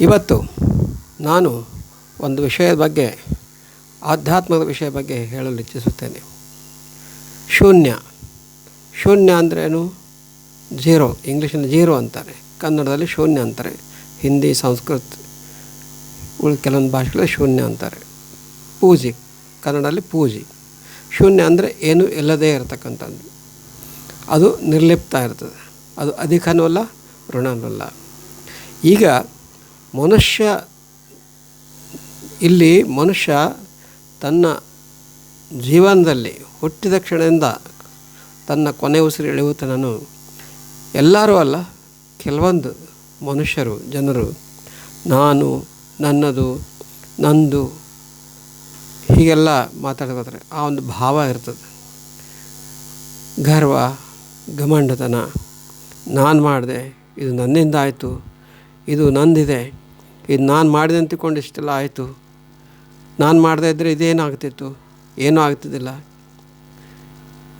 ಇವತ್ತು ನಾನು ಒಂದು ವಿಷಯದ ಬಗ್ಗೆ, ಆಧ್ಯಾತ್ಮದ ವಿಷಯ ಬಗ್ಗೆ ಹೇಳಲು ಇಚ್ಛಿಸುತ್ತೇನೆ. ಶೂನ್ಯ. ಶೂನ್ಯ ಅಂದ್ರೇನು ಜೀರೋ. ಇಂಗ್ಲೀಷಲ್ಲಿ ಜೀರೋ ಅಂತಾರೆ. ಕನ್ನಡದಲ್ಲಿ ಶೂನ್ಯ ಅಂತಾರೆ. ಹಿಂದಿ, ಸಂಸ್ಕೃತ ಉಳಿದ ಕೆಲವೊಂದು ಭಾಷೆಗಳಲ್ಲಿ ಶೂನ್ಯ ಅಂತಾರೆ. ಪೂಜಿ. ಕನ್ನಡದಲ್ಲಿ ಪೂಜಿ. ಶೂನ್ಯ ಅಂದರೆ ಏನೂ ಇಲ್ಲದೇ ಇರತಕ್ಕಂಥದ್ದು. ಅದು ನಿರ್ಲಿಪ್ತ ಇರ್ತದೆ. ಅದು ಅಧಿಕನೂ ಅಲ್ಲ, ಋಣನೂ ಅಲ್ಲ. ಈಗ ಮನುಷ್ಯ, ಇಲ್ಲಿ ಮನುಷ್ಯ ತನ್ನ ಜೀವನದಲ್ಲಿ ಹುಟ್ಟಿದ ಕ್ಷಣದಿಂದ ತನ್ನ ಕೊನೆ ಉಸಿರು ಎಳೆಯುವ ನಾನು ಎಲ್ಲರೂ ಅಲ್ಲ, ಕೆಲವೊಂದು ಮನುಷ್ಯರು, ಜನರು. ನಾನು, ನನ್ನದು, ನಂದು ಹೀಗೆಲ್ಲ ಮಾತಾಡ್ಕೋತಾರೆ ಆ ಒಂದು ಭಾವ ಇರ್ತದೆ. ಗರ್ವ, ಘಮಂಡತನ. ನಾನು ಮಾಡಿದೆ, ಇದು ನನ್ನಿಂದ ಆಯಿತು. ಇದು ನಂದಿದೆ. ಇದು ನಾನು ಮಾಡಿದೆ ಅಂತಿಕೊಂಡು ಇಷ್ಟೆಲ್ಲ ಆಯಿತು. ನಾನು ಮಾಡದೇ ಇದ್ದರೆ ಇದೇನಾಗ್ತಿತ್ತು ಏನೂ ಆಗ್ತಿದ್ದಿಲ್ಲ.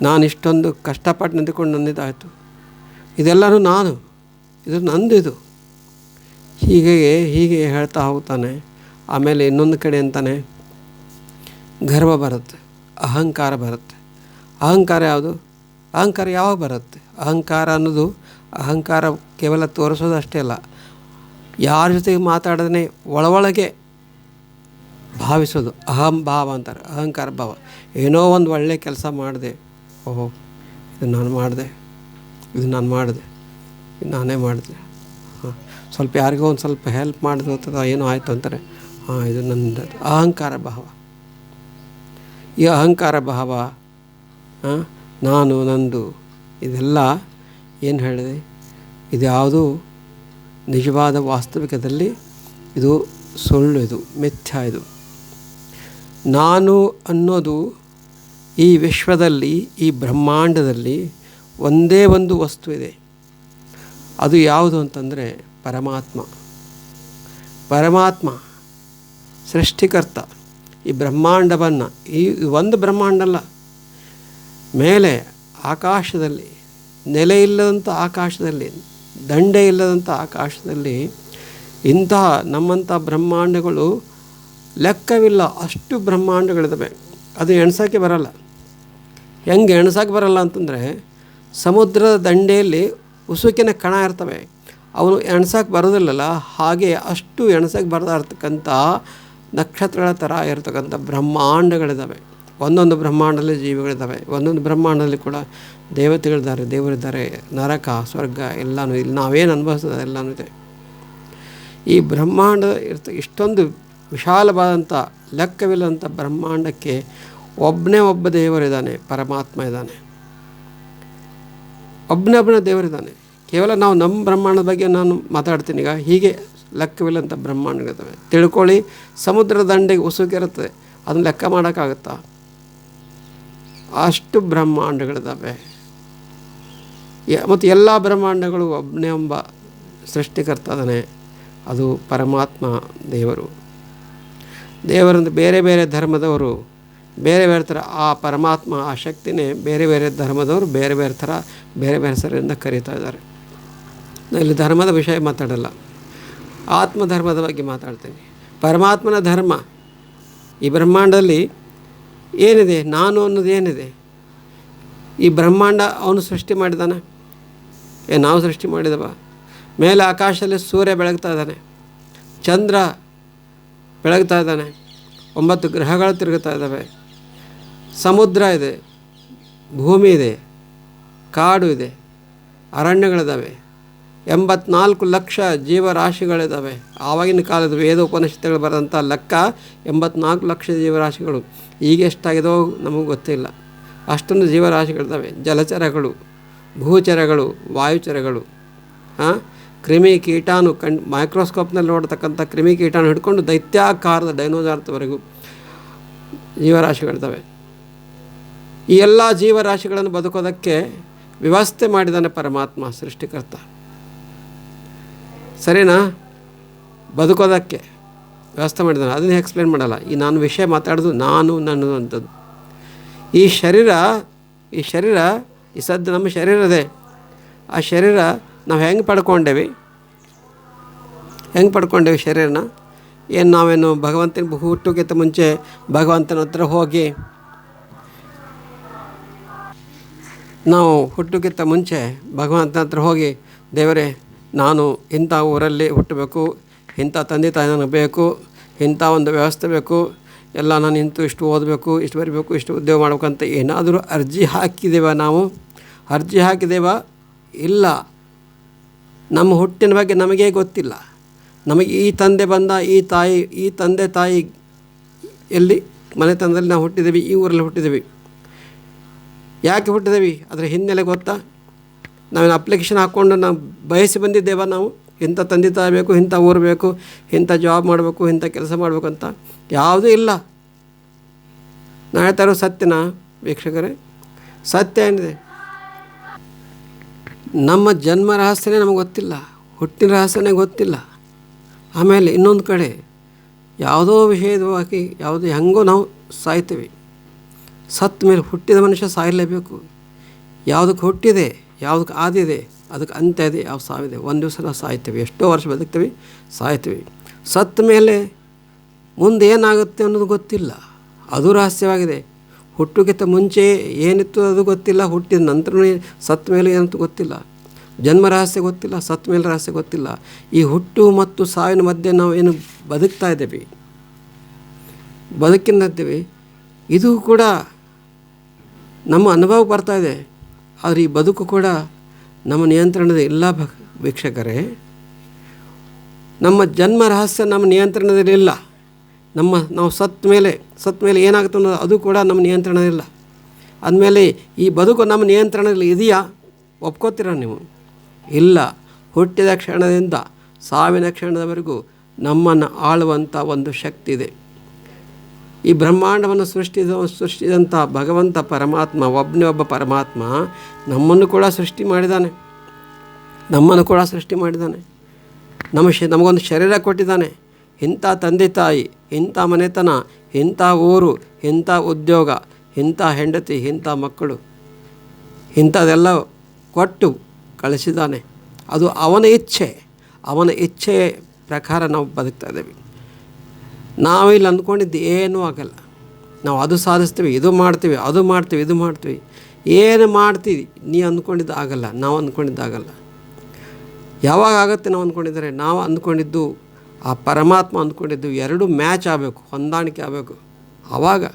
ನಾನು ಇಷ್ಟೊಂದು ಕಷ್ಟಪಟ್ಟು ನಿಂತ್ಕೊಂಡು ನಂದಿದ್ದಾಯಿತು ಇದೆಲ್ಲನೂ ನಾನು. ಇದು ನಂದಿದು. ಹೀಗೆ ಹೀಗೆ ಹೇಳ್ತಾ ಹೋಗ್ತಾನೆ. ಆಮೇಲೆ ಇನ್ನೊಂದು ಕಡೆ ಅಂತಾನೆ, ಗರ್ವ ಬರುತ್ತೆ, ಅಹಂಕಾರ ಬರುತ್ತೆ. ಅಹಂಕಾರ ಯಾವುದು? ಅಹಂಕಾರ ಯಾವಾಗ ಬರುತ್ತೆ? ಅಹಂಕಾರ ಅನ್ನೋದು, ಅಹಂಕಾರ ಕೇವಲ ತೋರಿಸೋದು ಅಷ್ಟೇ ಅಲ್ಲ. ಯಾರ ಜೊತೆಗೆ ಮಾತಾಡದೇ ಒಳಗೆ ಭಾವಿಸೋದು. ಅಹಂ ಭಾವ ಅಂತಾರೆ, ಅಹಂಕಾರ ಭಾವ. ಏನೋ ಒಂದು ಒಳ್ಳೆಯ ಕೆಲಸ ಮಾಡಿದೆ, ಓಹೋ, ಇದು ನಾನು ಮಾಡಿದೆ, ಇದು ನಾನು ಮಾಡಿದೆ, ಇದು ನಾನೇ ಮಾಡಿದೆ. ಹಾಂ, ಸ್ವಲ್ಪ ಯಾರಿಗೋ ಒಂದು ಸ್ವಲ್ಪ ಹೆಲ್ಪ್ ಮಾಡಿದ್ರು ಅಥವಾ ಏನೋ ಆಯಿತು ಅಂತಾರೆ, ಹಾಂ, ಇದು ನನ್ನ ಅಹಂಕಾರ ಭಾವ. ಈ ಅಹಂಕಾರ ಭಾವ ನಾನು, ನಂದು, ಇದೆಲ್ಲ ಏನು ಹೇಳಿದೆ? ಇದು ಯಾವುದು ನಿಜವಾದ ವಾಸ್ತವಿಕದಲ್ಲಿ ಇದು ಸುಳ್ಳು, ಇದು ಮಿಥ್ಯ, ಇದು. ನಾನು ಅನ್ನೋದು ಈ ವಿಶ್ವದಲ್ಲಿ, ಈ ಬ್ರಹ್ಮಾಂಡದಲ್ಲಿ ಒಂದೇ ಒಂದು ವಸ್ತು ಇದೆ. ಅದು ಯಾವುದು ಅಂತಂದರೆ ಪರಮಾತ್ಮ. ಪರಮಾತ್ಮ, ಸೃಷ್ಟಿಕರ್ತ, ಈ ಬ್ರಹ್ಮಾಂಡವನ್ನು, ಈ ಒಂದು ಬ್ರಹ್ಮಾಂಡ ಅಲ್ಲ. ಮೇಲೆ ಆಕಾಶದಲ್ಲಿ ನೆಲೆಯಿಲ್ಲದಂಥ ಆಕಾಶದಲ್ಲಿ ದಂಡೆ ಇಲ್ಲದಂಥ ಆಕಾಶದಲ್ಲಿ ಇಂತಹ ನಮ್ಮಂಥ ಬ್ರಹ್ಮಾಂಡಗಳು ಲೆಕ್ಕವಿಲ್ಲ, ಅಷ್ಟು ಬ್ರಹ್ಮಾಂಡಗಳಿದ್ದಾವೆ. ಅದು ಎಣ್ಸೋಕ್ಕೆ ಬರಲ್ಲ. ಹೆಂಗೆ ಎಣ್ಸೋಕ್ಕೆ ಬರಲ್ಲ ಅಂತಂದರೆ, ಸಮುದ್ರದ ದಂಡೆಯಲ್ಲಿ ಉಸುಕಿನ ಕಣ ಇರ್ತವೆ. ಅವನು ಎಣ್ಸೋಕ್ಕೆ ಬರೋದಿಲ್ಲಲ್ಲ, ಹಾಗೆ ಅಷ್ಟು ಎಣ್ಸೋಕ್ಕೆ ಬರದೇ ಇರ್ತಕ್ಕಂಥ ನಕ್ಷತ್ರಗಳ ಥರ ಇರ್ತಕ್ಕಂಥ ಬ್ರಹ್ಮಾಂಡಗಳಿದ್ದಾವೆ. ಒಂದೊಂದು ಬ್ರಹ್ಮಾಂಡದಲ್ಲಿ ಜೀವಿಗಳಿದ್ದಾವೆ. ಒಂದೊಂದು ಬ್ರಹ್ಮಾಂಡದಲ್ಲಿ ಕೂಡ ದೇವತೆಗಳಿದ್ದಾರೆ, ದೇವರಿದ್ದಾರೆ. ನರಕ, ಸ್ವರ್ಗ ಎಲ್ಲನೂ ಇಲ್ಲಿ ನಾವೇನು ಅನುಭವಿಸ್ತದೆ ಎಲ್ಲನೂ ಇದೆ. ಈ ಬ್ರಹ್ಮಾಂಡ ಇರ್ತ, ಇಷ್ಟೊಂದು ವಿಶಾಲವಾದಂಥ ಲೆಕ್ಕವಿಲ್ಲದಂಥ ಬ್ರಹ್ಮಾಂಡಕ್ಕೆ ಒಬ್ಬನೇ ಒಬ್ಬ ದೇವರಿದ್ದಾನೆ, ಪರಮಾತ್ಮ ಇದ್ದಾನೆ. ಒಬ್ಬನೇ ಒಬ್ಬನೇ ದೇವರಿದ್ದಾನೆ. ಕೇವಲ ನಾವು ನಮ್ಮ ಬ್ರಹ್ಮಾಂಡದ ಬಗ್ಗೆ ನಾನು ಮಾತಾಡ್ತೀನಿ. ಈಗ ಹೀಗೆ ಲೆಕ್ಕವಿಲ್ಲಂಥ ಬ್ರಹ್ಮಾಂಡಗಳಿದ್ದಾವೆ. ತಿಳ್ಕೊಳ್ಳಿ ಸಮುದ್ರ ದಂಡೆಗೆ ಉಸುಕಿರುತ್ತದೆ. ಅದನ್ನು ಲೆಕ್ಕ ಮಾಡೋಕ್ಕಾಗುತ್ತಾ? ಅಷ್ಟು ಬ್ರಹ್ಮಾಂಡಗಳಿದ್ದಾವೆ. ಮತ್ತು ಎಲ್ಲ ಬ್ರಹ್ಮಾಂಡಗಳು ಒಬ್ಬನೇ ಎಂಬ ಸೃಷ್ಟಿಕರ್ತ ಅದಾನೆ ಅದು ಪರಮಾತ್ಮ ದೇವರು. ದೇವರಂದು ಬೇರೆ ಬೇರೆ ಧರ್ಮದವರು, ಬೇರೆ ಬೇರೆ ಥರ ಆ ಪರಮಾತ್ಮ, ಆ ಶಕ್ತಿನೇ ಬೇರೆ ಬೇರೆ ಧರ್ಮದವರು ಬೇರೆ ಬೇರೆ ಥರ, ಬೇರೆ ಬೇರೆ ಹೆಸರಿಂದ ಕರೀತಾ ಇದ್ದಾರೆ. ಇಲ್ಲಿ ಧರ್ಮದ ವಿಷಯ ಮಾತಾಡಲ್ಲ. ಆತ್ಮಧರ್ಮದ ಬಗ್ಗೆ ಮಾತಾಡ್ತೀನಿ. ಪರಮಾತ್ಮನ ಧರ್ಮ, ಈ ಬ್ರಹ್ಮಾಂಡದಲ್ಲಿ ಏನಿದೆ? ನಾನು ಅನ್ನೋದು ಏನಿದೆ? ಈ ಬ್ರಹ್ಮಾಂಡ ಅವನು ಸೃಷ್ಟಿ ಮಾಡಿದಾನೆ. ಏ, ನಾವು ಸೃಷ್ಟಿ ಮಾಡಿದವ. ಮೇಲೆ ಆಕಾಶದಲ್ಲಿ ಸೂರ್ಯ ಬೆಳಗ್ತಾ ಇದ್ದಾನೆ. ಚಂದ್ರ ಬೆಳಗ್ತಾ ಇದ್ದಾನೆ. ಒಂಬತ್ತು ಗ್ರಹಗಳು ತಿರುಗುತ್ತಾ ಇದ್ದಾವೆ. ಸಮುದ್ರ ಇದೆ. ಭೂಮಿ ಇದೆ. ಕಾಡು ಇದೆ. ಅರಣ್ಯಗಳಿದ್ದಾವೆ. ಎಂಬತ್ನಾಲ್ಕು ಲಕ್ಷ ಜೀವರಾಶಿಗಳಿದ್ದಾವೆ. ಆವಾಗಿನ ಕಾಲದ ವೇದ ಉಪನಿಷತ್ತುಗಳು ಬರೆದಂಥ ಲೆಕ್ಕ ಎಂಬತ್ನಾಲ್ಕು ಲಕ್ಷ ಜೀವರಾಶಿಗಳು. ಈಗ ಎಷ್ಟಾಗಿದೋ ನಮಗೆ ಗೊತ್ತಿಲ್ಲ. ಅಷ್ಟೊಂದು ಜೀವರಾಶಿಗಳಿದ್ದಾವೆ. ಜಲಚರಗಳು, ಭೂಚರಗಳು, ವಾಯುಚರಗಳು ಹಾಂ ಕ್ರಿಮಿ ಕೀಟಾಣು ಕಣ್, ಮೈಕ್ರೋಸ್ಕೋಪ್ನಲ್ಲಿ ನೋಡ್ತಕ್ಕಂಥ ಕ್ರಿಮಿ ಕೀಟಾಣು ಹಿಡ್ಕೊಂಡು ದೈತ್ಯಾಕಾರದ ಡೈನೋಸಾರ್ತ್ವರೆಗೂ ಜೀವರಾಶಿಗಳಿದ್ದಾವೆ. ಈ ಎಲ್ಲ ಜೀವರಾಶಿಗಳನ್ನು ಬದುಕೋದಕ್ಕೆ ವ್ಯವಸ್ಥೆ ಮಾಡಿದಾನೆ ಪರಮಾತ್ಮ, ಸೃಷ್ಟಿಕರ್ತ. ಸರಿನಾ? ಬದುಕೋದಕ್ಕೆ ವ್ಯವಸ್ಥೆ ಮಾಡಿದ್ದಾನೆ ಅದನ್ನು ಎಕ್ಸ್ಪ್ಲೇನ್ ಮಾಡಲ್ಲ. ಈ ನಾನು ವಿಷಯ ಮಾತಾಡೋದು ನಾನು ನನ್ನದು ಅಂಥದ್ದು ಈ ಶರೀರ ಈ ಶರೀರ, ಈ ಸದ್ದು ನಮ್ಮ ಶರೀರದೇ ಆ ಶರೀರ ನಾವು ಹೆಂಗೆ ಪಡ್ಕೊಂಡೇವಿ? ಹೆಂಗೆ ಪಡ್ಕೊಂಡೇವಿ ಶರೀರನ? ಏನು ನಾವೇನು ಭಗವಂತನ ಹುಟ್ಟೋಕ್ಕಿಂತ ಮುಂಚೆ ಭಗವಂತನ ಹತ್ರ ಹೋಗಿ ನಾವು ಹುಟ್ಟೋಕ್ಕಿಂತ ಮುಂಚೆ ಭಗವಂತನ ಹತ್ರ ಹೋಗಿ ದೇವರೇ ನಾನು ಇಂಥ ಊರಲ್ಲಿ ಹುಟ್ಟಬೇಕು, ಇಂಥ ತಂದೆ ತಾಯಿ ನನಗೆ ಬೇಕು, ಇಂಥ ಒಂದು ವ್ಯವಸ್ಥೆ ಬೇಕು, ಎಲ್ಲ ನಾನು ಇಂತು ಇಷ್ಟು ಓದಬೇಕು, ಇಷ್ಟು ಬರಬೇಕು, ಇಷ್ಟು ಉದ್ಯೋಗ ಮಾಡ್ಬೇಕಂತ ಏನಾದರೂ ಅರ್ಜಿ ಹಾಕಿದ್ದೇವ ನಾವು? ಅರ್ಜಿ ಹಾಕಿದ್ದೇವ? ಇಲ್ಲ. ನಮ್ಮ ಹುಟ್ಟಿನ ಬಗ್ಗೆ ನಮಗೇ ಗೊತ್ತಿಲ್ಲ. ನಮಗೆ ಈ ತಂದೆ ಬಂದ, ಈ ತಾಯಿ, ಈ ತಂದೆ ತಾಯಿ ಎಲ್ಲಿ? ಮನೆತನದಲ್ಲಿ ನಾವು ಹುಟ್ಟಿದ್ದೀವಿ, ಈ ಊರಲ್ಲಿ ಹುಟ್ಟಿದ್ದೀವಿ. ಯಾಕೆ ಹುಟ್ಟಿದ್ದೀವಿ? ಅದರ ಹಿನ್ನೆಲೆ ಗೊತ್ತಾ? ನಾವೇನು ಅಪ್ಲಿಕೇಶನ್ ಹಾಕ್ಕೊಂಡು ನಾವು ಬಯಸಿ ಬಂದಿದ್ದೇವ ನಾವು? ಇಂಥ ತಂದೆ ತಾಯಿ ಬೇಕು, ಇಂಥ ಊರು ಬೇಕು, ಇಂಥ ಜಾಬ್ ಮಾಡಬೇಕು, ಇಂಥ ಕೆಲಸ ಮಾಡಬೇಕು ಅಂತ ಯಾವುದೂ ಇಲ್ಲ. ನಾ ಹೇಳ್ತಾ ಇರೋ ಸತ್ಯನ ವೀಕ್ಷಕರೇ? ಸತ್ಯ ಏನಿದೆ? ನಮ್ಮ ಜನ್ಮ ರಹಸ್ಯನೇ ನಮಗೆ ಗೊತ್ತಿಲ್ಲ, ಹುಟ್ಟಿನ ರಹಸ್ಯನೇ ಗೊತ್ತಿಲ್ಲ. ಆಮೇಲೆ ಇನ್ನೊಂದು ಕಡೆ ಯಾವುದೋ ವಿಷಯವಾಗಿ ಯಾವುದೋ ಹೆಂಗೋ ನಾವು ಸಾಯ್ತೀವಿ. ಸತ್ತ ಮೇಲೆ ಹುಟ್ಟಿದ ಮನುಷ್ಯ ಸಾಯಲೇಬೇಕು. ಯಾವುದಕ್ಕೆ ಹುಟ್ಟಿದೆ? ಯಾವುದಕ್ಕೆ ಆದಿದೆ ಅದಕ್ಕೆ ಅಂತ್ಯ ಇದೆ, ಯಾವ ಸಾವಿದೆ ಒಂದು ದಿವಸ ನಾವು ಸಾಯ್ತೀವಿ. ಎಷ್ಟೋ ವರ್ಷ ಬದುಕ್ತೀವಿ, ಸಾಯ್ತೀವಿ. ಸತ್ತ ಮೇಲೆ ಮುಂದೆ ಏನಾಗುತ್ತೆ ಅನ್ನೋದು ಗೊತ್ತಿಲ್ಲ. ಅದು ರಹಸ್ಯವಾಗಿದೆ. ಹುಟ್ಟುಗಿಂತ ಮುಂಚೆ ಏನಿತ್ತು ಅದು ಗೊತ್ತಿಲ್ಲ. ಹುಟ್ಟಿದ ನಂತರ ಸತ್ತ ಮೇಲೆ ಏನಂತ ಗೊತ್ತಿಲ್ಲ. ಜನ್ಮ ರಹಸ್ಯ ಗೊತ್ತಿಲ್ಲ ಸತ್ತ ಮೇಲೆ ರಹಸ್ಯ ಗೊತ್ತಿಲ್ಲ. ಈ ಹುಟ್ಟು ಮತ್ತು ಸಾವಿನ ಮಧ್ಯೆ ನಾವು ಏನು ಬದುಕ್ತಾ ಇದ್ದೇವೆ? ಬದುಕಿನದ್ದೇವೆ ಇದು ಕೂಡ ನಮ್ಮ ಅನುಭವಕ್ಕೆ ಬರ್ತಾ ಇದೆ. ಆದರೆ ಈ ಬದುಕು ಕೂಡ ನಮ್ಮ ನಿಯಂತ್ರಣದ ಇಲ್ಲ ಭಕ್ ವೀಕ್ಷಕರೇ, ನಮ್ಮ ಜನ್ಮ ರಹಸ್ಯ ನಮ್ಮ ನಿಯಂತ್ರಣದಲ್ಲಿ ಇಲ್ಲ. ನಮ್ಮ ನಾವು ಸತ್ತ ಮೇಲೆ ಸತ್ತ ಮೇಲೆ ಏನಾಗುತ್ತೆ ಅನ್ನೋದು ಅದು ಕೂಡ ನಮ್ಮ ನಿಯಂತ್ರಣದಲ್ಲಿಲ್ಲ ಅಂದಮೇಲೆ ಈ ಬದುಕು ನಮ್ಮ ನಿಯಂತ್ರಣದಲ್ಲಿ ಇದೆಯಾ? ಒಪ್ಕೋತೀರ ನೀವು? ಇಲ್ಲ. ಹುಟ್ಟಿದ ಕ್ಷಣದಿಂದ, ಸಾವಿನ ಕ್ಷಣದವರೆಗೂ ನಮ್ಮನ್ನು ಆಳುವಂಥ ಒಂದು ಶಕ್ತಿ ಇದೆ. ಈ ಬ್ರಹ್ಮಾಂಡವನ್ನು ಸೃಷ್ಟಿದ, ಸೃಷ್ಟಿದಂಥ ಭಗವಂತ ಪರಮಾತ್ಮ, ಒಬ್ಬನೇ ಒಬ್ಬ ಪರಮಾತ್ಮ ನಮ್ಮನ್ನು ಕೂಡ ಸೃಷ್ಟಿ ಮಾಡಿದ್ದಾನೆ ನಮ್ಮನ್ನು ಕೂಡ ಸೃಷ್ಟಿ ಮಾಡಿದ್ದಾನೆ ನಮ್ಮ ಶ ನಮಗೊಂದು ಶರೀರ ಕೊಟ್ಟಿದ್ದಾನೆ ಇಂಥ ತಂದೆ ತಾಯಿ, ಇಂಥ ಮನೆತನ, ಇಂಥ ಊರು, ಇಂಥ ಉದ್ಯೋಗ, ಇಂಥ ಹೆಂಡತಿ, ಇಂಥ ಮಕ್ಕಳು. ಇಂಥದೆಲ್ಲ ಕೊಟ್ಟು ಕಳಿಸಿದ್ದಾನೆ ಅದು ಅವನ ಇಚ್ಛೆ. ಅವನ ಇಚ್ಛೆ ಪ್ರಕಾರ ನಾವು ಬದುಕ್ತಾ ಇದ್ದೇವೆ. ನಾವಿಲ್ಲಿ ಅಂದ್ಕೊಂಡಿದ್ದು ಏನೂ ಆಗಲ್ಲ. ನಾವು ಅದು ಸಾಧಿಸ್ತೀವಿ, ಇದು ಮಾಡ್ತೀವಿ, ಅದು ಮಾಡ್ತೀವಿ, ಇದು ಮಾಡ್ತೀವಿ. ಏನು ಮಾಡ್ತೀವಿ, ನೀ ಅಂದ್ಕೊಂಡಿದ್ದು ಆಗಲ್ಲ, ನಾವು ಅಂದ್ಕೊಂಡಿದ್ದು ಆಗಲ್ಲ. ಯಾವಾಗ ಆಗುತ್ತೆ ನಾವು ಅಂದ್ಕೊಂಡಿದ್ದಾರೆ? ನಾವು ಅಂದ್ಕೊಂಡಿದ್ದು, ಆ ಪರಮಾತ್ಮ ಅಂದ್ಕೊಂಡಿದ್ದು ಎರಡು ಮ್ಯಾಚ್ ಆಗಬೇಕು, ಹೊಂದಾಣಿಕೆ ಆಗಬೇಕು. ಆವಾಗ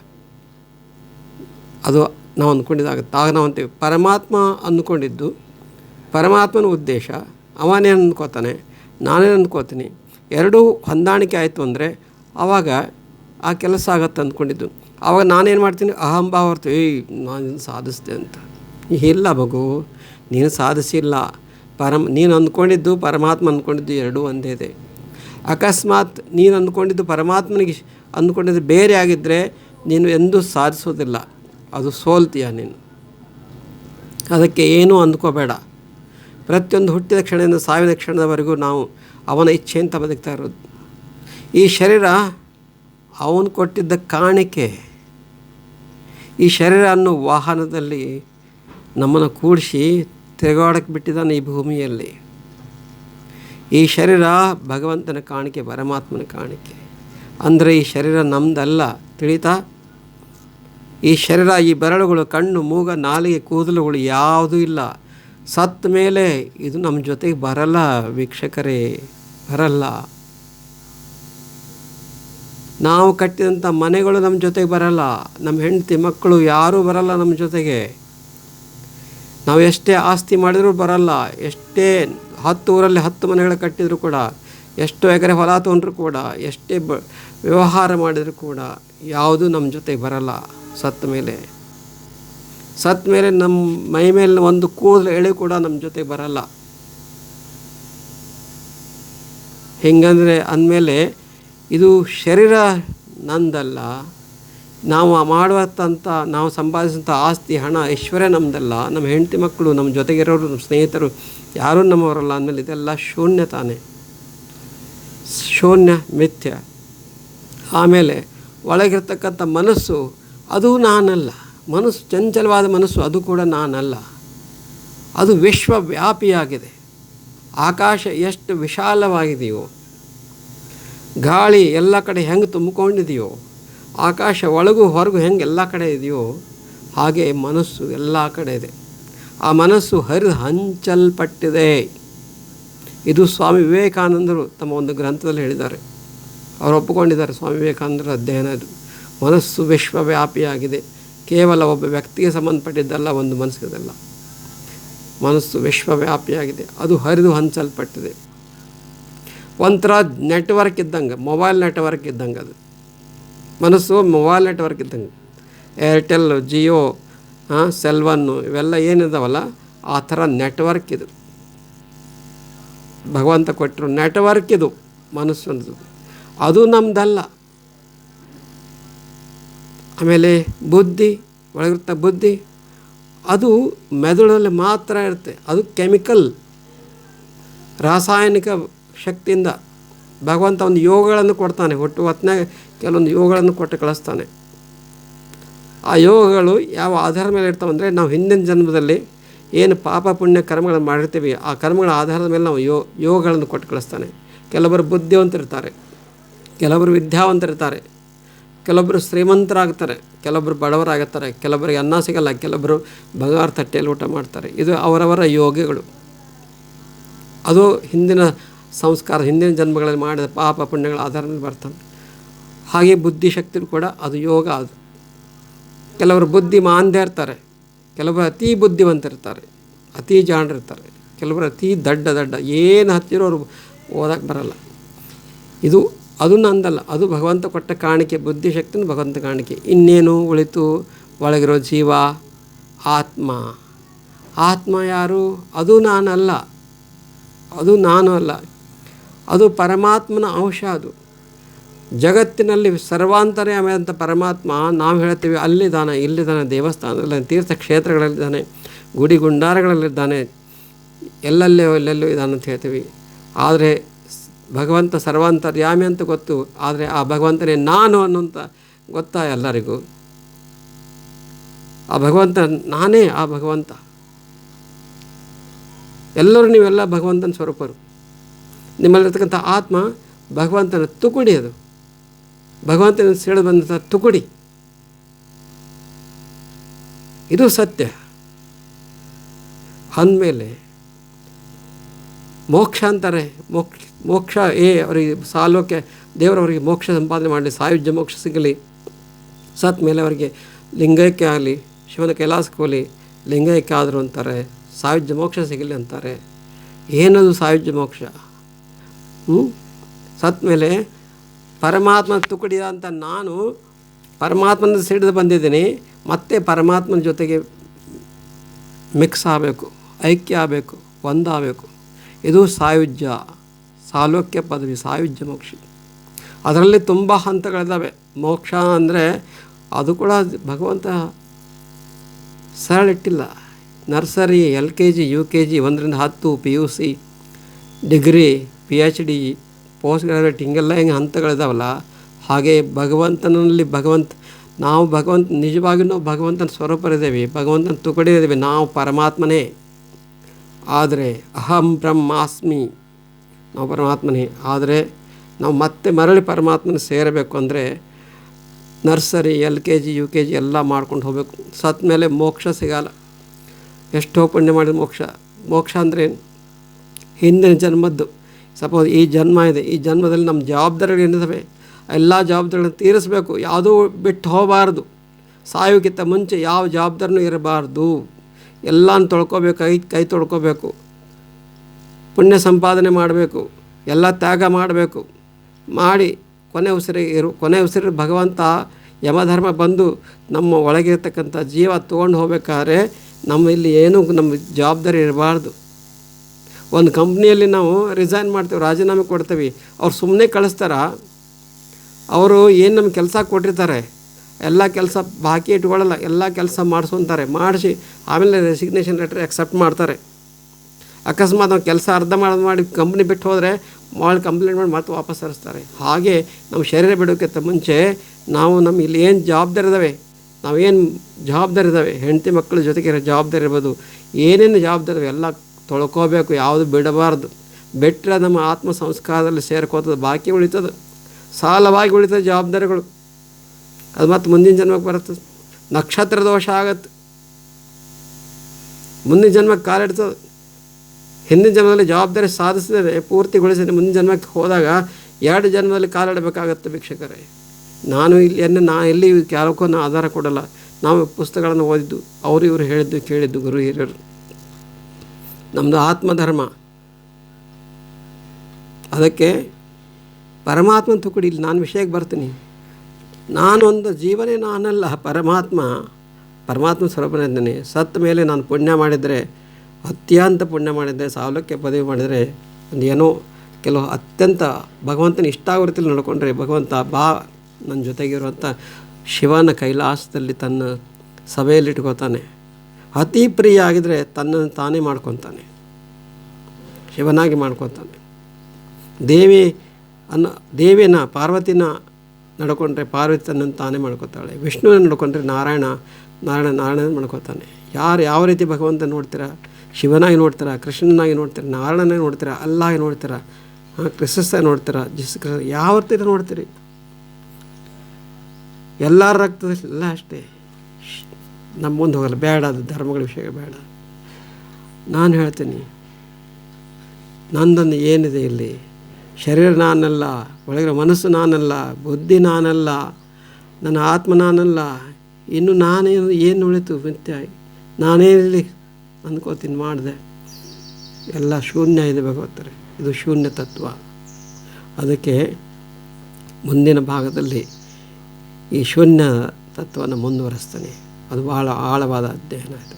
ಅದು ನಾವು ಅಂದ್ಕೊಂಡಿದ್ದಾಗುತ್ತೆ ಆಗ ನಾವು ಅಂತೀವಿ, ಪರಮಾತ್ಮ ಅಂದ್ಕೊಂಡಿದ್ದು, ಪರಮಾತ್ಮನ ಉದ್ದೇಶ ಅವನೇನು ಅಂದ್ಕೋತಾನೆ ನಾನೇನು ಅಂದ್ಕೋತೀನಿ. ಎರಡೂ ಹೊಂದಾಣಿಕೆ ಆಯಿತು ಅಂದರೆ ಆವಾಗ ಆ ಕೆಲಸ ಆಗತ್ತೆ ಅಂದ್ಕೊಂಡಿದ್ದು. ಆವಾಗ ನಾನೇನು ಮಾಡ್ತೀನಿ? ಅಹಂಭಾವ ಅರ್ಥ ಏಯ್ ನಾನು ಸಾಧಿಸ್ದೆ ಅಂತ. ಇಲ್ಲ ಮಗು, ನೀನು ಸಾಧಿಸಿಲ್ಲ. ಪರಮ, ನೀನು ಅಂದ್ಕೊಂಡಿದ್ದು ಪರಮಾತ್ಮ ಅಂದ್ಕೊಂಡಿದ್ದು ಎರಡೂ ಒಂದೇ ಇದೆ. ಅಕಸ್ಮಾತ್ ನೀನು ಅಂದ್ಕೊಂಡಿದ್ದು ಪರಮಾತ್ಮನಿಗೆ ಅಂದ್ಕೊಂಡಿದ್ದು ಬೇರೆ ಆಗಿದ್ದರೆ ನೀನು ಎಂದೂ ಸಾಧಿಸೋದಿಲ್ಲ. ಅದು ಸೋಲ್ತೀಯ ನೀನು. ಅದಕ್ಕೆ ಏನೂ ಅಂದ್ಕೋಬೇಡ. ಪ್ರತಿಯೊಂದು ಹುಟ್ಟಿದ ಕ್ಷಣದಿಂದ ಸಾವಿನ ಕ್ಷಣದವರೆಗೂ ನಾವು ಅವನ ಇಚ್ಛೆ ಅಂತ ಬದುಕ್ತಾ ಇರೋದು. ಈ ಶರೀರ ಅವನು ಕೊಟ್ಟಿದ್ದ ಕಾಣಿಕೆ. ಈ ಶರೀರ ಅನ್ನೋ ವಾಹನದಲ್ಲಿ ನಮ್ಮನ್ನು ಕೂಡಿಸಿ ತಿರುಗಾಡಕ್ಕೆ ಬಿಟ್ಟಿದ್ದಾನೆ ಈ ಭೂಮಿಯಲ್ಲಿ. ಈ ಶರೀರ ಭಗವಂತನ ಕಾಣಿಕೆ, ಪರಮಾತ್ಮನ ಕಾಣಿಕೆ. ಅಂದರೆ ಈ ಶರೀರ ನಮ್ಮದಲ್ಲ ತಿಳಿತಾ? ಈ ಶರೀರ, ಈ ಬೆರಳುಗಳು, ಕಣ್ಣು, ಮೂಗ, ನಾಲಿಗೆ, ಕೂದಲುಗಳು ಯಾವುದೂ ಇಲ್ಲ. ಸತ್ತ ಮೇಲೆ ಇದು ನಮ್ಮ ಜೊತೆಗೆ ಬರಲ್ಲ, ವೀಕ್ಷಕರೇ, ಬರಲ್ಲ. ನಾವು ಕಟ್ಟಿದಂಥ ಮನೆಗಳು ನಮ್ಮ ಜೊತೆಗೆ ಬರಲ್ಲ. ನಮ್ಮ ಹೆಂಡತಿ ಮಕ್ಕಳು ಯಾರೂ ಬರಲ್ಲ ನಮ್ಮ ಜೊತೆಗೆ. ನಾವು ಎಷ್ಟೇ ಆಸ್ತಿ ಮಾಡಿದರೂ ಬರಲ್ಲ. ಎಷ್ಟೇ ಹತ್ತು ಊರಲ್ಲಿ ಹತ್ತು ಮನೆಗಳು ಕಟ್ಟಿದರೂ ಕೂಡ, ಎಷ್ಟು ಎಕರೆ ಹೊಲ ತೊಗೊಂಡ್ರು ಕೂಡ, ಎಷ್ಟೇ ಬ ವ್ಯವಹಾರ ಮಾಡಿದರೂ ಕೂಡ ಯಾವುದೂ ನಮ್ಮ ಜೊತೆಗೆ ಬರಲ್ಲ ಸತ್ತ ಮೇಲೆ. ಸತ್ತ ಮೇಲೆ ನಮ್ಮ ಮೈ ಮೇಲೆ ಒಂದು ಕೂದಲು ಎಳೆ ಕೂಡ ನಮ್ಮ ಜೊತೆಗೆ ಬರಲ್ಲ. ಹೆಂಗಂದರೆ ಅಂದಮೇಲೆ ಇದು ಶರೀರ ನಂದಲ್ಲ. ನಾವು ಮಾಡುವಂಥ ನಾವು ಸಂಪಾದಿಸಿದಂಥ ಆಸ್ತಿ, ಹಣ ಐಶ್ವರ್ಯ ನಮ್ಮದಲ್ಲ ನಮ್ಮ ಹೆಂಡತಿ ಮಕ್ಕಳು, ನಮ್ಮ ಜೊತೆಗಿರೋರು, ನಮ್ಮ ಸ್ನೇಹಿತರು ಯಾರೂ ನಮ್ಮವರಲ್ಲ ಅಂದಮೇಲೆ ಇದೆಲ್ಲ ಶೂನ್ಯ ತಾನೇ. ಶೂನ್ಯ ಮಿಥ್ಯ. ಆಮೇಲೆ ಒಳಗಿರ್ತಕ್ಕಂಥ ಮನಸ್ಸು ಅದು ನಾನಲ್ಲ. ಮನಸ್ಸು ಚಂಚಲವಾದ ಮನಸ್ಸು ಅದು ಕೂಡ ನಾನಲ್ಲ. ಅದು ವಿಶ್ವವ್ಯಾಪಿಯಾಗಿದೆ. ಆಕಾಶ ಎಷ್ಟು ವಿಶಾಲವಾಗಿದೆಯೋ ಗಾಳಿ ಎಲ್ಲ ಕಡೆ ಹೆಂಗೆ ತುಂಬಿಕೊಂಡಿದೆಯೋ, ಆಕಾಶ ಒಳಗೂ ಹೊರಗು ಹೆಂಗೆ ಎಲ್ಲ ಕಡೆ ಇದೆಯೋ, ಹಾಗೆ ಮನಸ್ಸು ಎಲ್ಲ ಕಡೆ ಇದೆ. ಆ ಮನಸ್ಸು ಹರಿದು ಹಂಚಲ್ಪಟ್ಟಿದೆ ಇದು ಸ್ವಾಮಿ ವಿವೇಕಾನಂದರು ತಮ್ಮ ಒಂದು ಗ್ರಂಥದಲ್ಲಿ ಹೇಳಿದ್ದಾರೆ. ಅವರು ಒಪ್ಪಿಕೊಂಡಿದ್ದಾರೆ ಸ್ವಾಮಿ ವಿವೇಕಾನಂದರ ಅಧ್ಯಯನ ಇದು. ಮನಸ್ಸು ವಿಶ್ವವ್ಯಾಪಿಯಾಗಿದೆ. ಕೇವಲ ಒಬ್ಬ ವ್ಯಕ್ತಿಗೆ ಸಂಬಂಧಪಟ್ಟಿದ್ದಲ್ಲ, ಒಂದು ಮನಸ್ಸಿದಲ್ಲ ಮನಸ್ಸು ವಿಶ್ವವ್ಯಾಪಿಯಾಗಿದೆ. ಅದು ಹರಿದು ಹಂಚಲ್ಪಟ್ಟಿದೆ. ಒಂಥರ ನೆಟ್ವರ್ಕ್ ಇದ್ದಂಗೆ, ಮೊಬೈಲ್ ನೆಟ್ವರ್ಕ್ ಇದ್ದಂಗೆ ಅದು. ಮನಸ್ಸು ಮೊಬೈಲ್ ನೆಟ್ವರ್ಕ್ ಇದ್ದಂಗೆ. ಏರ್ಟೆಲ್ ಜಿಯೋ ಸೆಲ್ವನ್ನು ಇವೆಲ್ಲ ಏನಿದಾವಲ್ಲ, ಆ ಥರ ನೆಟ್ವರ್ಕ್ ಇದು. ಭಗವಂತ ಕೊಟ್ಟರು ನೆಟ್ವರ್ಕ್ ಇದು ಮನಸ್ಸು ಅನ್ನೋದು ಅದು ನಮ್ಮದಲ್ಲ ಆಮೇಲೆ ಬುದ್ಧಿ ಒಳಗಿರ್ತ ಬುದ್ಧಿ, ಅದು ಮೆದುಳಲ್ಲಿ ಮಾತ್ರ ಇರುತ್ತೆ. ಅದು ಕೆಮಿಕಲ್, ರಾಸಾಯನಿಕ ಶಕ್ತಿಯಿಂದ ಭಗವಂತ ಒಂದು ಯೋಗಗಳನ್ನು ಕೊಡ್ತಾನೆ. ಒಟ್ಟು ಹೊತ್ತಿನಾಗ ಕೆಲವೊಂದು ಯೋಗಗಳನ್ನು ಕೊಟ್ಟು ಕಳಿಸ್ತಾನೆ. ಆ ಯೋಗಗಳು ಯಾವ ಆಧಾರದ ಮೇಲೆ ಇರ್ತಾವೆ ಅಂದರೆ ನಾವು ಹಿಂದಿನ ಜನ್ಮದಲ್ಲಿ ಏನು ಪಾಪ ಪುಣ್ಯ ಕರ್ಮಗಳನ್ನು ಮಾಡಿರ್ತೀವಿ, ಆ ಕರ್ಮಗಳ ಆಧಾರದ ಮೇಲೆ ನಾವು ಯೋ, ಯೋಗಗಳನ್ನು ಕೊಟ್ಟು ಕಳಿಸ್ತಾನೆ. ಕೆಲವರು ಬುದ್ಧಿವಂತರಿರ್ತಾರೆ, ಕೆಲವರು ವಿದ್ಯಾವಂತರಿರ್ತಾರೆ ಕೆಲವೊಬ್ಬರು ಶ್ರೀಮಂತರಾಗ್ತಾರೆ ಕೆಲವೊಬ್ಬರು ಬಡವರಾಗುತ್ತಾರೆ ಕೆಲವರಿಗೆ ಅನ್ನ ಸಿಗಲ್ಲ ಕೆಲವೊಬ್ಬರು ಬಂಗಾರ ತಟ್ಟೆಯಲ್ಲಿ ಊಟ ಮಾಡ್ತಾರೆ. ಇದು ಅವರವರ ಯೋಗಗಳು. ಅದು ಹಿಂದಿನ ಸಂಸ್ಕಾರ, ಹಿಂದಿನ ಜನ್ಮಗಳಲ್ಲಿ ಮಾಡಿದ ಪಾಪ ಪುಣ್ಯಗಳ ಆಧಾರದಲ್ಲಿ ಬರ್ತಾನೆ ಹಾಗೆ ಬುದ್ಧಿಶಕ್ತಿ ಕೂಡ ಅದು ಯೋಗ ಅದು. ಕೆಲವರು ಬುದ್ಧಿ ಮಾಂದ್ಯ ಇರ್ತಾರೆ, ಕೆಲವರು ಅತಿ ಬುದ್ಧಿವಂತರಿರ್ತಾರೆ, ಅತಿ ಜಾಣರಿರ್ತಾರೆ, ಕೆಲವರು ಅತಿ ದಡ್ಡ ದಡ್ಡ, ಏನು ಹತ್ತಿರೋ ಅವರು ಓದಕ್ಕೆ ಬರಲ್ಲ. ಇದು ಅದು ನಂದಲ್ಲ, ಅದು ಭಗವಂತ ಕೊಟ್ಟ ಕಾಣಿಕೆ ಬುದ್ಧಿಶಕ್ತಿನ ಭಗವಂತ ಕಾಣಿಕೆ. ಇನ್ನೇನು ಉಳಿತು? ಒಳಗಿರೋ ಜೀವ, ಆತ್ಮ. ಆತ್ಮ ಯಾರು? ಅದು ನಾನಲ್ಲ. ಅದು ನಾನು ಅಲ್ಲ. ಅದು ಪರಮಾತ್ಮನ ಅಂಶ ಅದು. ಜಗತ್ತಿನಲ್ಲಿ ಸರ್ವಾಂತರ್ಯಾಮಿ ಪರಮಾತ್ಮ ನಾವು ಹೇಳ್ತೀವಿ ಅಲ್ಲಿದ್ದಾನೆ ಇಲ್ಲಿದ್ದಾನೆ ದೇವಸ್ಥಾನದಲ್ಲಿ, ತೀರ್ಥಕ್ಷೇತ್ರಗಳಲ್ಲಿದ್ದಾನೆ, ಗುಡಿ ಗುಂಡಾರಗಳಲ್ಲಿದ್ದಾನೆ, ಎಲ್ಲೆಲ್ಲೋ ಎಲ್ಲೆಲ್ಲೋ ಇದ್ದಾನೆ ಅಂತ ಹೇಳ್ತೀವಿ. ಆದರೆ ಭಗವಂತ ಸರ್ವಾಂತರ್ಯಾಮಿ ಅಂತ ಗೊತ್ತು, ಆದರೆ ಆ ಭಗವಂತನೇ ನಾನು ಅನ್ನೋಂಥ ಗೊತ್ತಾ ಎಲ್ಲರಿಗೂ? ಆ ಭಗವಂತ ನಾನೇ ಆ ಭಗವಂತ. ಎಲ್ಲರೂ ನೀವೆಲ್ಲ ಭಗವಂತನ ಸ್ವರೂಪರು. ನಿಮ್ಮಲ್ಲಿರ್ತಕ್ಕಂಥ ಆತ್ಮ ಭಗವಂತನ ತುಕುಡಿ ಅದು. ಭಗವಂತನ ಸೆಳೆದು ಬಂದಂಥ ತುಕುಡಿ. ಇದು ಸತ್ಯ. ಅಂದಮೇಲೆ ಮೋಕ್ಷ ಅಂತಾರೆ. ಮೋಕ್ಷ ಮೋಕ್ಷ ಏ ಅವರಿಗೆ ಸಾಲೋಕೆ ದೇವರವರಿಗೆ ಮೋಕ್ಷ ಸಂಪಾದನೆ ಮಾಡಲಿ, ಸಾಯುಜ್ಯ ಮೋಕ್ಷ ಸಿಗಲಿ. ಸತ್ ಮೇಲೆ ಅವರಿಗೆ ಲಿಂಗೈಕ್ಯ ಆಗಲಿ, ಶಿವನ ಕೈಲಾಸಕ್ಕೆ ಲಿಂಗೈಕ್ಯ ಆದರು ಅಂತಾರೆ, ಸಾಯುಜ್ಯ ಮೋಕ್ಷ ಸಿಗಲಿ ಅಂತಾರೆ. ಏನದು ಸಾಯುಜ್ಯ ಮೋಕ್ಷ? ಹ್ಞೂ? ಸತ್ ಮೇಲೆ ಪರಮಾತ್ಮ ತುಕಡಿದ ಅಂತ ನಾನು ಪರಮಾತ್ಮನ ಸಿಡಿದು ಬಂದಿದ್ದೀನಿ, ಮತ್ತೆ ಪರಮಾತ್ಮನ ಜೊತೆಗೆ ಮಿಕ್ಸ್ ಆಗಬೇಕು, ಐಕ್ಯ ಆಗಬೇಕು, ಒಂದಾಗಬೇಕು. ಇದು ಸಾಯುಜ್ಯ, ಸಾಲೋಕ್ಯ ಪದವಿ, ಸಾಯುಜ್ಯ ಮೋಕ್ಷ. ಅದರಲ್ಲಿ ತುಂಬ ಹಂತಗಳಿದ್ದಾವೆ ಮೋಕ್ಷ ಅಂದರೆ ಅದು ಕೂಡ ಭಗವಂತ ಸರಳ ಇಟ್ಟಿಲ್ಲ nursery, L K G, U K G, ಒಂದರಿಂದ ಹತ್ತು, P U C, degree P H D post graduate ಹಿಂಗೆಲ್ಲ ಹೆಂಗೆ ಹಂತಗಳಿದಾವಲ್ಲ, ಹಾಗೆ ಭಗವಂತನಲ್ಲಿ ಭಗವಂತ, ನಾವು ಭಗವಂತ ನಿಜವಾಗಿಯೂ ನಾವು ಭಗವಂತನ ಸ್ವರೂಪರಿದ್ದೇವೆ ಭಗವಂತನ ತುಕಡಿದ್ದೇವೆ ನಾವು ಪರಮಾತ್ಮನೇ. ಆದರೆ ಅಹಂ ಬ್ರಹ್ಮಾಸ್ಮಿ, ನಾವು ಪರಮಾತ್ಮನೇ. ಆದರೆ ನಾವು ಮತ್ತೆ ಮರಳಿ ಪರಮಾತ್ಮನ ಸೇರಬೇಕು ಅಂದರೆ nursery, L K G, U K G ಎಲ್ಲ ಮಾಡ್ಕೊಂಡು ಹೋಗಬೇಕು. ಸತ್ ಮೇಲೆ ಮೋಕ್ಷ ಸಿಗಲ್ಲ. ಎಷ್ಟೋ ಪುಣ್ಯ ಮಾಡಿದ ಮೋಕ್ಷ. ಮೋಕ್ಷ ಅಂದರೆ ಹಿಂದಿನ ಜನ್ಮದ್ದು. ಸಪೋಸ್ ಈ ಜನ್ಮ ಇದೆ, ಈ ಜನ್ಮದಲ್ಲಿ ನಮ್ಮ ಜವಾಬ್ದಾರಿಗಳು ಏನಿದ್ದಾವೆ ಎಲ್ಲ ಜವಾಬ್ದಾರಿಗಳನ್ನು ತೀರಿಸಬೇಕು. ಯಾವುದೂ ಬಿಟ್ಟು ಹೋಗಬಾರ್ದು. ಸಾಯೋಕ್ಕಿಂತ ಮುಂಚೆ ಯಾವ ಜವಾಬ್ದಾರಿನೂ ಇರಬಾರ್ದು. ಎಲ್ಲನೂ ತೊಳ್ಕೋಬೇಕು ಕೈ ಕೈ ತೊಳ್ಕೋಬೇಕು. ಪುಣ್ಯ ಸಂಪಾದನೆ ಮಾಡಬೇಕು, ಎಲ್ಲ ತ್ಯಾಗ ಮಾಡಬೇಕು. ಮಾಡಿ ಕೊನೆ ಉಸಿರಿಗೆ ಇರು, ಕೊನೆ ಉಸಿರು ಭಗವಂತ ಯಮಧರ್ಮ ಬಂದು ನಮ್ಮ ಒಳಗಿರ್ತಕ್ಕಂಥ ಜೀವ ತೊಗೊಂಡು ಹೋಗ್ಬೇಕಾದ್ರೆ ನಮ್ಮ ಇಲ್ಲಿ ಏನೂ ನಮ್ಮ ಜವಾಬ್ದಾರಿ ಇರಬಾರ್ದು. ಒಂದು ಕಂಪ್ನಿಯಲ್ಲಿ ನಾವು ರಿಸೈನ್ ಮಾಡ್ತೀವಿ, ರಾಜೀನಾಮೆ ಕೊಡ್ತೀವಿ. ಅವ್ರು ಸುಮ್ಮನೆ ಕಳಿಸ್ತಾರ? ಅವರು ಏನು ನಮ್ಮ ಕೆಲಸ ಕೊಟ್ಟಿರ್ತಾರೆ? ಎಲ್ಲ ಕೆಲಸ ಬಾಕಿ ಇಟ್ಕೊಳ್ಳಲ್ಲ, ಎಲ್ಲ ಕೆಲಸ ಮಾಡಿಸ್ಕೊಂತಾರೆ, ಮಾಡಿಸಿ ಆಮೇಲೆ ರೆಸಿಗ್ನೇಷನ್ ಲೆಟ್ರ್ ಎಕ್ಸೆಪ್ಟ್ ಮಾಡ್ತಾರೆ. ಅಕಸ್ಮಾತ್ ನಾವು ಕೆಲಸ ಅರ್ಧ ಮಾಡೋದು ಮಾಡಿ ಕಂಪ್ನಿ ಬಿಟ್ಟು ಹೋದರೆ ಮಾಡಿ ಕಂಪ್ಲೇಂಟ್ ಮಾಡಿ ಮತ್ತೆ ವಾಪಸ್ ತರಿಸ್ತಾರೆ ಹಾಗೆ ನಮ್ಮ ಶರೀರ ಬಿಡೋಕ್ಕಿಂತ ಮುಂಚೆ ನಾವು ನಮ್ಮ ಇಲ್ಲಿ ಏನು ಜವಾಬ್ದಾರಿ ಇದ್ದಾವೆ ನಾವೇನು ಜವಾಬ್ದಾರಿ ಇದ್ದಾವೆ ಹೆಂಡತಿ ಮಕ್ಕಳ ಜೊತೆಗೆ ಜವಾಬ್ದಾರಿ ಇರ್ಬೋದು. ಏನೇನು ಜವಾಬ್ದಾರಿ ಎಲ್ಲ ತೊಳ್ಕೋಬೇಕು, ಯಾವುದು ಬಿಡಬಾರ್ದು. ಬಿಟ್ಟರೆ ನಮ್ಮ ಆತ್ಮ ಸಂಸ್ಕಾರದಲ್ಲಿ ಸೇರ್ಕೋತದೆ, ಬಾಕಿ ಉಳಿತದೆ. ಸಾಲವಾಗಿ ಉಳಿತದೆ ಜವಾಬ್ದಾರಿಗಳು. ಅದು ಮತ್ತು ಮುಂದಿನ ಜನ್ಮಕ್ಕೆ ಬರುತ್ತೆ ನಕ್ಷತ್ರ ದೋಷ ಆಗತ್ತೆ. ಮುಂದಿನ ಜನ್ಮಕ್ಕೆ ಕಾಲಿಡ್ತದೆ ಹಿಂದಿನ ಜನ್ಮದಲ್ಲಿ ಜವಾಬ್ದಾರಿ ಸಾಧಿಸಿದರೆ ಪೂರ್ತಿಗೊಳಿಸಿದರೆ ಮುಂದಿನ ಜನ್ಮಕ್ಕೆ ಹೋದಾಗ ಎರಡು ಜನ್ಮದಲ್ಲಿ ಕಾಲಿಡಬೇಕಾಗತ್ತೆ ಭಿಕ್ಷಕರೇ ನಾನು ಇಲ್ಲಿ, ಎನ್ನ ನಾ ಎಲ್ಲಿ ನಾನು ಆಧಾರ ಕೊಡಲ್ಲ. ನಾವು ಪುಸ್ತಕಗಳನ್ನು ಓದಿದ್ದು, ಅವರು ಇವರು ಹೇಳಿದ್ದು, ಕೇಳಿದ್ದು, ಗುರು ಹಿರಿಯರು. ನಮ್ಮದು ಆತ್ಮಧರ್ಮ. ಅದಕ್ಕೆ ಪರಮಾತ್ಮನ ತುಕಡಿ ಇಲ್ಲಿ, ನಾನು ವಿಷಯಕ್ಕೆ ಬರ್ತೀನಿ. ನಾನೊಂದು ಜೀವನೇ ನಾನಲ್ಲ, ಪರಮಾತ್ಮ. ಪರಮಾತ್ಮ ಸ್ವರೂಪನಿದ್ದೇನೆ ಸತ್ತ ಮೇಲೆ ನಾನು ಪುಣ್ಯ ಮಾಡಿದರೆ, ಅತ್ಯಂತ ಪುಣ್ಯ ಮಾಡಿದರೆ ಸಾವಲಕ್ಕೆ ಪದವಿ ಮಾಡಿದರೆ, ಒಂದು ಏನೋ ಕೆಲವು ಅತ್ಯಂತ ಭಗವಂತನ ಇಷ್ಟ ಆಗುತ್ತಿಲ್ಲ ನೋಡಿಕೊಂಡ್ರೆ, ಭಗವಂತ ಬಾ ನನ್ನ ಜೊತೆಗಿರುವಂಥ ಶಿವನ ಕೈಲಾಸದಲ್ಲಿ ತನ್ನ ಸಭೆಯಲ್ಲಿ ಇಟ್ಕೋತಾನೆ ಅತಿ ಪ್ರಿಯ ಆಗಿದರೆ ತನ್ನನ್ನು ತಾನೇ ಮಾಡ್ಕೊತಾನೆ. ಶಿವನಾಗಿ ಮಾಡ್ಕೊತಾನೆ. ದೇವಿ ಅನ್ನ ದೇವಿನ ಪಾರ್ವತಿನ ನಡ್ಕೊಂಡ್ರೆ ಪಾರ್ವತಿ ತನ್ನನ್ನು ತಾನೇ ಮಾಡ್ಕೊತಾಳೆ. ವಿಷ್ಣುವನ್ನು ನಡ್ಕೊಂಡ್ರೆ ನಾರಾಯಣ ನಾರಾಯಣ ನಾರಾಯಣ ಮಾಡ್ಕೊತಾನೆ. ಯಾರು ಯಾವ ರೀತಿ ಭಗವಂತ ನೋಡ್ತೀರಾ? ಶಿವನಾಗಿ ನೋಡ್ತೀರಾ? ಕೃಷ್ಣನಾಗಿ ನೋಡ್ತೀರಾ? ನಾರಾಯಣನಾಗಿ ನೋಡ್ತೀರಾ? ಅಲ್ಲಾಗಿ ನೋಡ್ತೀರಾ? ಹಾಂ ಕ್ರಿಸ್ತಸ್ತಾಗಿ ನೋಡ್ತೀರಾ? ಜಿಸ್ ಯಾವ ರೀತಿ ನೋಡ್ತೀರಿ? ಎಲ್ಲರ ರಕ್ತದಲ್ಲ ಅಷ್ಟೇ. ನಮ್ಮ ಮುಂದೆ ಹೋಗಲ್ಲ. ಬೇಡ ಅದು, ಧರ್ಮಗಳ ವಿಷಯ ಬೇಡ. ನಾನು ಹೇಳ್ತೀನಿ ನಂದನ್ನು ಏನಿದೆ ಇಲ್ಲಿ? ಶರೀರ ನಾನಲ್ಲ ಒಳಗಿರೋ ಮನಸ್ಸು ನಾನಲ್ಲ, ಬುದ್ಧಿ ನಾನಲ್ಲ, ನನ್ನ ಆತ್ಮ ನಾನಲ್ಲ. ಇನ್ನು ನಾನೇನು ಏನು ಉಳಿತು? ಮಿಥ್ಯ ನಾನೇನಿರಲಿ ಅಂದ್ಕೋತೀನಿ ಮಾಡಿದೆ. ಎಲ್ಲ ಶೂನ್ಯ ಇದೆ ಭಗವತ್ತರೆ ಇದು ಶೂನ್ಯ ತತ್ವ. ಅದಕ್ಕೆ ಮುಂದಿನ ಭಾಗದಲ್ಲಿ ಈ ಶೂನ್ಯ ತತ್ವವನ್ನು ಮುಂದುವರಿಸ್ತಾನೆ. ಅದು ಬಹಳ ಆಳವಾದ ಅಧ್ಯಯನ ಇದು.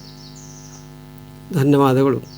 ಧನ್ಯವಾದಗಳು.